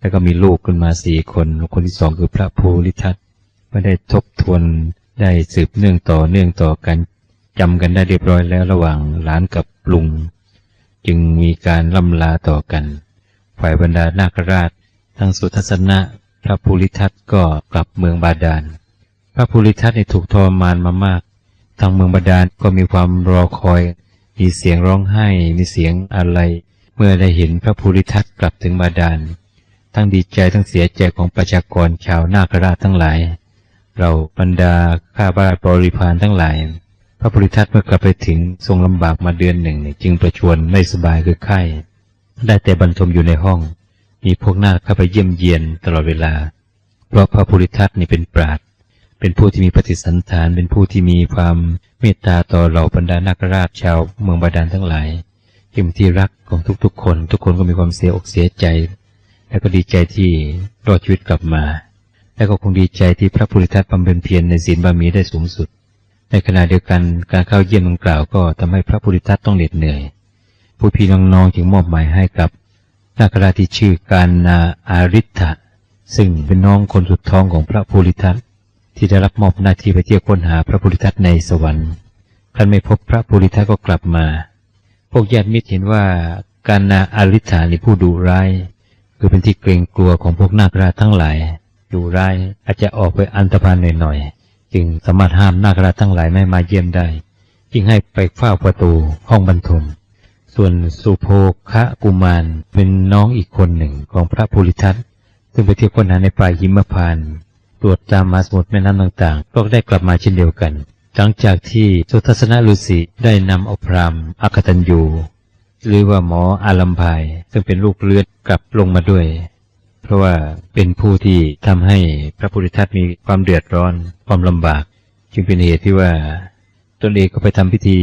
แล้วก็มีลูกขึ้นมาสี่คน คนที่สองคือพระภูริทัตไม่ได้ทบทวนได้สืบเนื่องต่อเนื่องต่อกันจำกันได้เรียบร้อยแล้วระหว่างหลานกับลุง จึงมีการล่ำลาต่อกัน ฝ่ายบรรดานาคราช ทั้งสุทัศนะ พระภูริทัตก็กลับเมืองบาดาล พระภูริทัตในถูกทรมานมามาก ทางเมืองบาดาลก็มีความรอคอย มีเสียงร้องไห้ มีเสียงอะไร เมื่อได้เห็นพระภูริทัตกลับถึงบาดาล ทั้งดีใจทั้งเสียใจของประชากรชาวนาคราชทั้งหลาย เราบรรดาข้าบาทบริพารทั้งหลาย พระภูริทัตเมื่อกลับไปถึงทรงลำบากมาเดือนหนึ่งจึงประชวรไม่สบายคือไข้ ได้แต่บรรทมอยู่ในห้อง มีพวกนาคเข้าไปเยี่ยมเยียนตลอดเวลา เพราะพระภูริทัตนี่เป็นปราดเป็นผู้ที่มีปฏิสันฐาน เป็นผู้ที่มีความเมตตาต่อเหล่าบรรดานาคราชชาวเมืองบาดาลทั้งหลายจึงเป็นที่รักของทุกๆคน ทุกคนก็มีความเสียอกเสียใจ และก็ดีใจที่รอดชีวิตกลับมา และก็คงดีใจที่พระภูริทัตบำเพ็ญเพียรในศีลบารมีได้สูงสุด ในขณะเดียวกันการเข้าเยี่ยมดังกล่าวก็ทำให้พระภูริทัตต้องเหน็ดเหนื่อย ผู้พี่น้องๆจึงมอบหมายให้กับนาคราที่ชื่อการนาอาริ t ธะซึ่งเป็นน้องคนสุดท้องของพระภูริทัตที่ได้รับมอบหน้าที่ไปเที่ยวค้นหาพระภูริทัตในสวรรค์ครั้นไม่พบพระภูริทัตก็กลับมา พวกญาติมิตรเห็นว่าการนาอาริ t ธะนี่ผู้ดุร้าย คือเป็นที่เกรงกลัวของพวกนาคราชทั้งหลายดุร้ายอาจจะออกไปอันตรพานหน่อยๆจึงสามารถห้ามนาคราชทั้งหลายไม่มาเยี่ยมได้ จึงให้ไปเฝ้าประตูห้องบรรทม ส่วนสุโภคะกุมารเป็นน้องอีกคนหนึ่งของพระภูริทัตซึ่งไปเที่ยวค้นหาในป่าหิมพานตรวจตามมาสมุทรแม่น้ำต่างๆ ก็ได้กลับมาเช่นเดียวกัน หลังจากที่สุทัศนฤาษีได้นำเอาพรามอากตัญญู หรือว่าหมออาลัมพาย ซึ่งเป็นลูกเลือดกลับลงมาด้วย เพราะว่าเป็นผู้ที่ทำให้พระภูริทัตมีความเดือดร้อนความลำบาก จึงเป็นเหตุที่ว่าตนเองก็ไปทำพิธี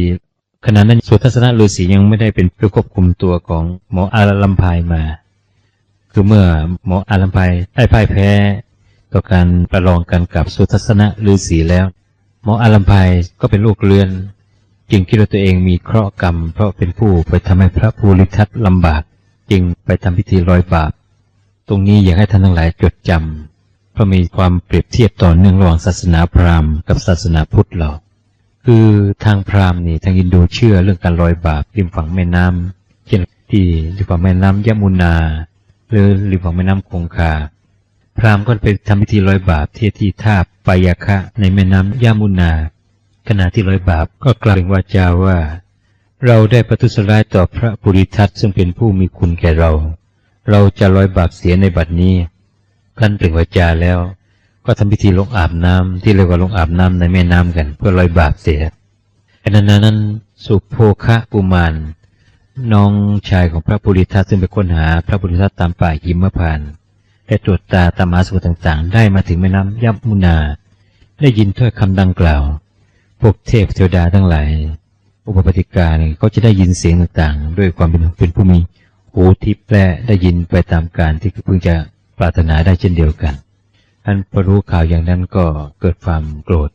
ขณะนั้นสุทัศนฤาษียังไม่ได้เป็นผู้ควบคุมตัวของหมออาลัมพายมา คือเมื่อหมออาลัมพายได้พ่ายแพ้ต่อการประลองกันกับสุทัศนฤาษีแล้ว หมออาลัมพายก็เป็นลูกเรือน จึงคิดว่าตัวเองมีเคราะห์กรรม เพราะเป็นผู้ไปทำให้พระภูริทัตลำบาก จึงไปทำพิธีลอยบาป ตรงนี้อยากให้ท่านทั้งหลายจดจำเพราะมีความเปรียบเทียบต่อเนื่องระหว่างศาสนาพราหมณ์กับศาสนาพุทธเรา คือทางพราหมณ์นี่ทางอินโดเชื่อเรื่องการลอยบาปริมฝั่งแม่น้ำเช่นที่ริมฝั่งแม่น้ำยมุนา หรือริมฝั่งแม่น้ำคงคาพราหมณ์ก็ไปทำพิธีลอยบาปที่ที่ท่าปายาคะในแม่น้ำยามุนา ขณะที่ลอยบาปก็กล่าวเป็นวาจาว่า เราได้ประทุษร้ายต่อพระปุริทัตซึ่งเป็นผู้มีคุณแก่เรา เราจะลอยบาปเสียในบัดนี้ครั้นเปล่งวาจาแล้ว ก็ทำพิธีลงอาบน้ำที่เรียกว่าลงอาบน้ำในแม่น้ำกัน เพื่อลอยบาปเสียขณะนั้นสุโภคะกุมารน้องชายของพระปุริทัตซึ่งไปค้นหาพระปุริทัตตามป่าหิมพานต์และตรวจตาตามหาสมุทรต่างๆ ได้มาถึงแม่น้ำยัมมุนา ได้ยินถ้อยคำดังกล่าว พวกเทพเทวดาทั้งหลาย อุปปติกาเนี่ยก็จะได้ยินเสียงต่างๆ ด้วยความเป็นเป็นผู้มีหูทิพและได้ยินไปตามการที่เพึงจะปรารถนาได้เช่นเดียวกันท่านพอรู้ข่าวอย่างนั้นก็เกิดความโกรธ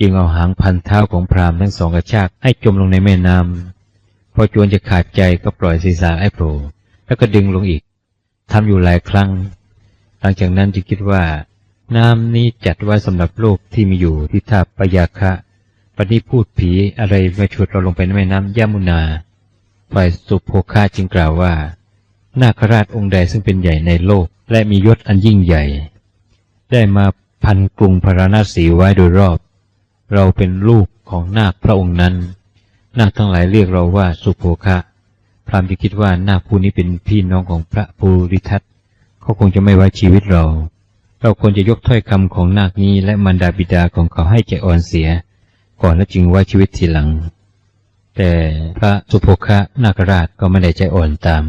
จึงเอาหางพันเท้าของพราหมณ์ทั้งสองกระชากให้จมลงในแม่น้ำพอจวนจะขาดใจก็ปล่อยศีรษะให้โผล่แล้วก็ดึงลงอีกทำอยู่หลายครั้ง หลังจากนั้นจึงคิดว่า น้ำนี้จัดไว้สำหรับโลกที่มีอยู่ที่ท่าปยาคะ ปณิพูดผีอะไรมาฉุดเราลงไปในแม่น้ำยามุนา ฝ่ายสุโภคาจึงกล่าวว่า นาคราชองค์ใดซึ่งเป็นใหญ่ในโลก และมียศอันยิ่งใหญ่ ได้มาพันกรุงพาราณสีไว้โดยรอบ เราเป็นลูกของนาคพระองค์นั้น นาคทั้งหลายเรียกเราว่าสุโภคะพรามจะคิดว่านาคผู้นี้เป็นพี่น้องของพระภูริทัตเขาคงจะไม่ไว้ชีวิตเรา เราควรจะยกถ้อยคำของนาคนี้และมารดาบิดาของเขาให้ใจอ่อนเสีย ก่อนแล้วจึงไว้ชีวิตทีหลัง แต่พระสุภคะนาคราชก็ไม่ได้ใจอ่อนตาม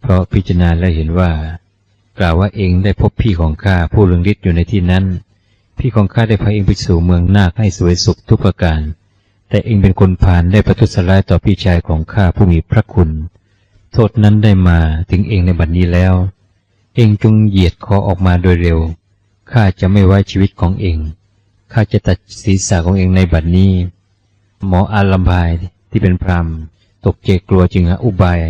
เพราะพิจารณาและเห็นว่า กล่าวว่าเองได้พบพี่ของข้าผู้เรืองฤทธิ์อยู่ในที่นั้น พี่ของข้าได้พาเองไปสู่เมืองนาคให้สวยสุขทุกประการ แต่เองเป็นคนพาลได้ประทุษร้ายต่อพี่ชายของข้าผู้มีพระคุณ โทษนั้นได้มาถึงเองในบัดนี้แล้ว เองจงเหยียดคอออกมาโดยเร็วข้าจะไม่ไว้ชีวิตของเอง ข้าจะตัดศีรษะของเองในบัดนี้ หมออาลัมพายที่เป็นพรามตกใจกลัวจึงหาอุบาย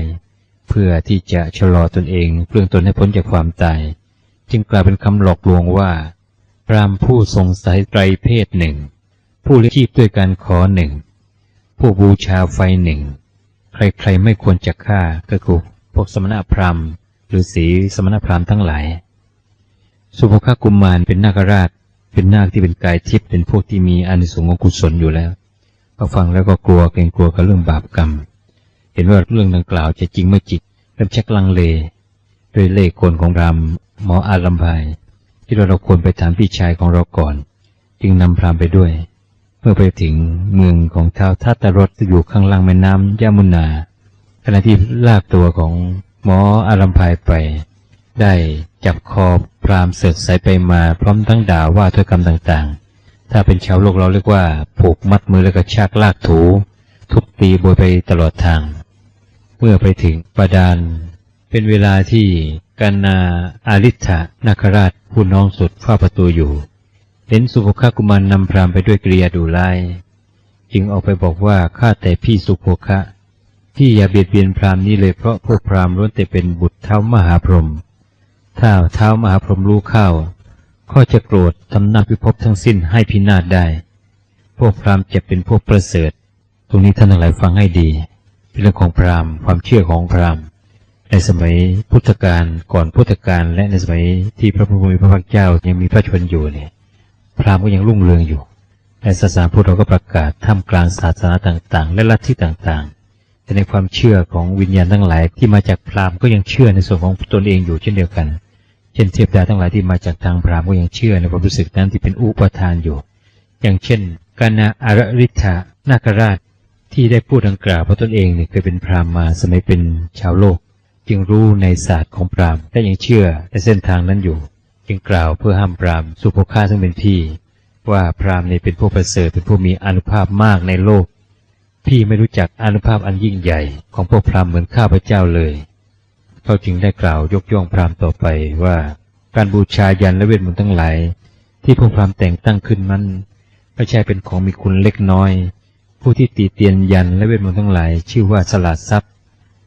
เพื่อที่จะชะลอตนเองเปลืองตนให้พ้นจากความตาย จึงกลายเป็นคำหลอกลวงว่า พรามผู้ทรงสายไตรเพศหนึ่ง ผู้เลี้ยงชีพด้วยการขอหนึ่ง ผู้บูชาไฟหนึ่ง ใครๆไม่ควรจะฆ่าก็คือพวกสมณพราหมณ์หรือสีสมณพราหมณ์ทั้งหลาย สุภคกุมารเป็นนาคราช เป็นนาคที่เป็นกายทิพย์เป็นพวกที่มีอานิสงส์ของกุศลอยู่แล้วพอฟังแล้วก็กลัวเกรงกลัวกับเรื่องบาปกรรม เห็นว่าเรื่องดังกล่าวจะจริงไม่จริงเริ่มชักลังเลด้วยเล่ห์กลของรามหมออารัมพายที่เราเราควรไปถามพี่ชายของเราก่อน จึงนำพรามไปด้วย เมื่อไปถึงเมืองของท้าวทัตตรสที่อยู่ข้างล่างแม่น้ำยามุนา ขณะที่ลากตัวของหมออารัมพายไป ได้จับคอพรามเสดสายไปมาพร้อมทั้งด่าว่าถ้อยคำต่างๆ ถ้าเป็นชาวโลกเราเรียกว่า ผูกมัดมือแล้วก็ชากลากถู ทุบตีโบยไปตลอดทาง เมื่อไปถึงปาดาน เป็นเวลาที่กานาอาริธะนาคราชผู้น้องสุดเฝ้าประตูอยู่ เห็นสุภคกุมารนำพรามไปด้วยกริยาดุร้ายจึงออกไปบอกว่าข้าแต่พี่สุโภคะที่อย่าเบียดเบียนพรามนี้เลยเพราะพวกพรามล้วนแต่เป็นบุตรเท้ามหาพรหม ถ้าเท้ามหาพรหมรู้เข้า ก็จะโกรธทำหน้าพิภพทั้งสิ้นให้พินาศได้ พวกพราหมณ์จะเป็นพวกประเสริฐ ตรงนี้ท่านทั้งหลายฟังให้ดี เป็นเรื่องของพราหมณ์ ความเชื่อของพราหมณ์ ในสมัยพุทธกาลก่อนพุทธกาลและในสมัยที่พระพุทธมีพระพักตร์เจ้ายังมีพระชนอยู่เนี่ยพราหมณ์ก็ยังรุ่งเรืองอยู่ในศาสนาพุทธเราก็ประกาศท่ามกลางศาสนาต่างๆ และลัทธิต่างๆแต่ในความเชื่อของวิญญาณทั้งหลายที่มาจากพราหมณ์ก็ยังเชื่อในส่วนของตนเองอยู่เช่นเดียวกัน เช่นเทพดาทั้งหลายที่มาจากทางพราหมณ์ก็ยังเชื่อในความรู้สึกนั้นที่เป็นอุปทานอยู่ อย่างเช่นกานาอารริธานาคราชที่ได้พูดดังกล่าวเพราะตนเองเนี่ยเคยเป็นพราหมณ์มาสมัยเป็นชาวโลก จึงรู้ในศาสตร์ของพราหมณ์และยังเชื่อในเส้นทางนั้นอยู่ จึงกล่าวเพื่อห้ามพราหมณ์สุภคาซึ่งเป็นพี่ ว่าพราหมณ์นี่ยเป็นผู้ประเสริฐเป็นผู้มีอนุภาพมากในโลก พี่ไม่รู้จักอนุภาพอันยิ่งใหญ่ของพวกพราหมณ์เหมือนข้าพเจ้าเลย เขาจึงได้กล่าวยกย่องพราหมณ์ต่อไปว่า การบูชายันและเวทมนต์ทั้งหลาย ที่พวกพราหมณ์แต่งตั้งขึ้นมันไม่ใช่เป็นของมีคุณเล็กน้อย ผู้ที่ตีเตียนยันและเวทมนต์ทั้งหลาย ชื่อว่าสลัดทรัพย์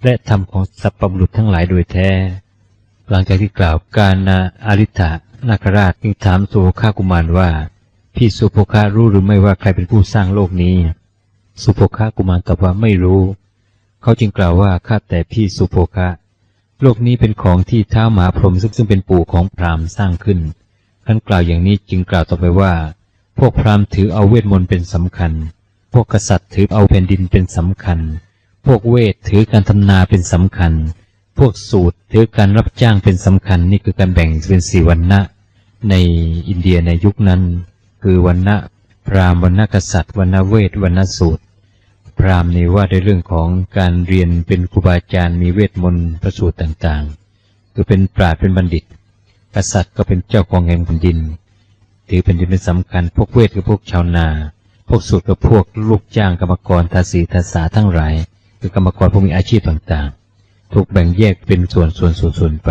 และธรรมของสัพพบุรุษทั้งหลายโดยแท้ หลังจากที่กล่าวการนาอาริธะนาคราชจึงถามสุโภคากุมารว่าพี่สุโภคารู้หรือไม่ว่าใครเป็นผู้สร้างโลกนี้ สุโภคากุมารตอบว่าไม่รู้ เขาจึงกล่าวว่าข้าแต่พี่สุโภคะ โลกนี้เป็นของที่ท้ามหาพรหมซึ่งซึ่งเป็นปู่ของพราหมณ์สร้างขึ้นท่านกล่าวอย่างนี้จึงกล่าวต่อไปว่า พวกพราหมณ์ถือเอาเวทมนต์เป็นสำคัญ พวกกษัตริย์ถือเอาแผ่นดินเป็นสำคัญ พวกเวทถือการทำนาเป็นสำคัญ พวกสูตรถือการรับจ้างเป็นสำคัญ นี่คือการแบ่งเป็นสี่วันณะในอินเดียในยุคนั้น คือวันณะพราหมณ์วันณะกษัตริย์วันณะเวทวันณะสูตร พราหมณ์นี่ว่าในเรื่องของการเรียนเป็นครูบาอาจารย์มีเวทมนต์ประสูตรต่างๆ คือเป็นปราชญ์เป็นบัณฑิต กษัตริย์ก็เป็นเจ้าของแห่งแผ่นดิน ถือแผ่นดินเป็นสำคัญ พวกเวทคือพวกชาวนา พวกสูตรกับพวกลูกจ้างกรรมกรทาสีทาสาทั้งหลาย คือกรรมกรผู้มีอาชีพต่างๆ ถูกแบ่งแยกเป็นส่วนส่วนส่วนส่วนไป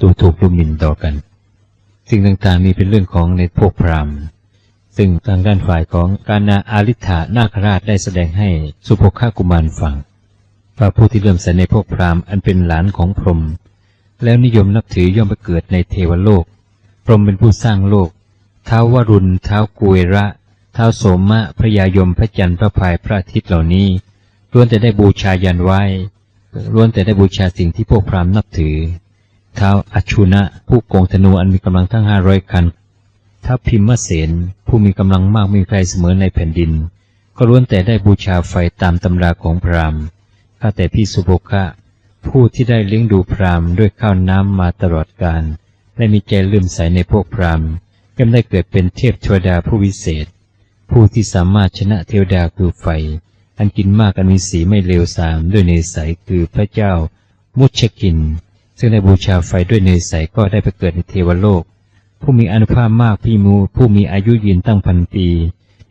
ดูถูกดูหมิ่นต่อกัน สิ่งต่างๆนี้เป็นเรื่องของในพวกพราหมณ์ ซึ่งทางด้านฝ่ายของกานาอาริธานาคราชได้แสดงให้สุภคากุมารฟังว่าผู้ที่เริ่อมใส่ในพวกพราหมณ์อันเป็นหลานของพรหมแล้วนิยมนับถือย่อมไปเกิดในเทวโลก พรหมเป็นผู้สร้างโลก ท้าววรุณท้าวกุเระท้าวโสมะพระยายมพระจันทร์พระพายพระอาทิตย์เหล่านี้ล้วนแต่ได้บูชายันไว้ล้วนแต่ได้บูชาสิ่งที่พวกพราหมณ์นับถือท้าวอชุนะผู้โกงธนูอันมีกำลังทั้งห้าร้อยคัน ท้าพิมมเสนผู้มีกำลังมากมีใครเสมอในแผ่นดิน ก็ล้วนแต่ได้บูชาไฟตามตำราของพราหมณ์ข้าแต่พี่สุโภคะ ผู้ที่ได้เลี้ยงดูพราหมณ์ด้วยข้าวน้ำมาตลอดกาลและมีใจเลื่อมใสในพวกพราหมณ์ย่อมได้เกิดเป็นเทพเทวดาผู้วิเศษ ผู้ที่สามารถชนะเทวดาคือไฟ อันกินมากอันมีสีไม่เลวทรามด้วยเนยใสคือพระเจ้า มุชกิน ซึ่งได้บูชาไฟด้วยเนยใสก็ได้ไปเกิดในเทวโลก ผู้มีอานุภาพมากพี่มูผู้มีอายุยืนตั้งพันปี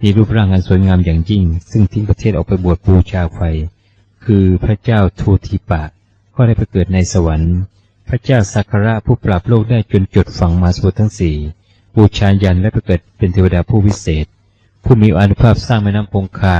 มีรูปร่างอันสวยงามอย่างยิ่ง ซึ่งทิ้งประเทศออกไปบวชบูชาไฟ คือพระเจ้าทูทีปะ ก็ได้ไปเกิดในสวรรค์ พระเจ้าสักระผู้ปราบโลกได้จนจดฝังมาสวดทั้งสี่บูชายันและไปเกิดเป็นเทวดาผู้วิเศษ ผู้มีอานุภาพสร้างแม่น้ำคงคา